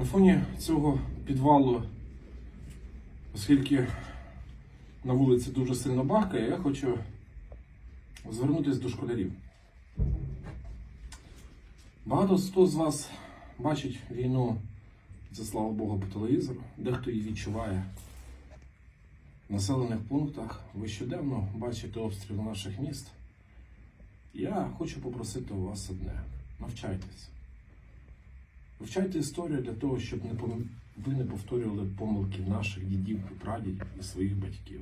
На фоні цього підвалу, оскільки на вулиці дуже сильно бахкає, я хочу звернутися до школярів. Багато хто з вас бачить війну, це слава Богу, по телевізору, дехто її відчуває в населених пунктах. Ви щоденно бачите обстріли наших міст. Я хочу попросити у вас одне: навчайтесь. Вивчайте історію для того, щоб не пом- ви не повторювали помилки наших дідів і прадідів і своїх батьків.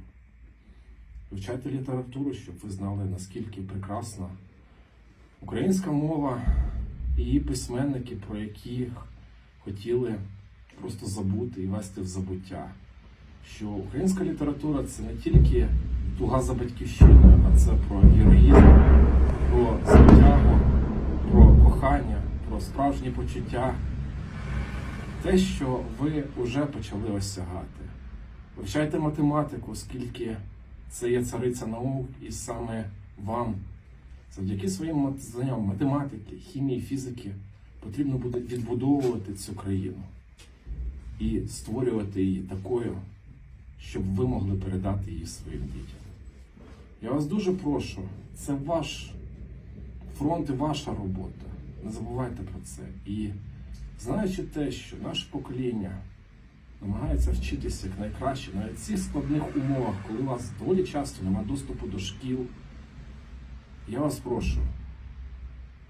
Вивчайте літературу, щоб ви знали, наскільки прекрасна українська мова і її письменники, про яких хотіли просто забути і вести в забуття. Що українська література це не тільки туга за батьківщиною, а це про героїзм, про звитягу, про кохання, про справжні почуття. Те, що ви вже почали осягати. Вивчайте математику, оскільки це є цариця наук, і саме вам, завдяки своїм знанням математики, хімії, фізики, потрібно буде відбудовувати цю країну і створювати її такою, щоб ви могли передати її своїм дітям. Я вас дуже прошу, це ваш фронт і ваша робота. Не забувайте про це. І знаючи те, що наше покоління намагається вчитися як найкраще, навіть в цих складних умовах, коли у вас доволі часто немає доступу до шкіл, я вас прошу,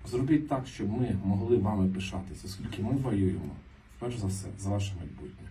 зробіть так, щоб ми могли вами пишатися, оскільки ми воюємо, перш за все, за ваше майбутнє.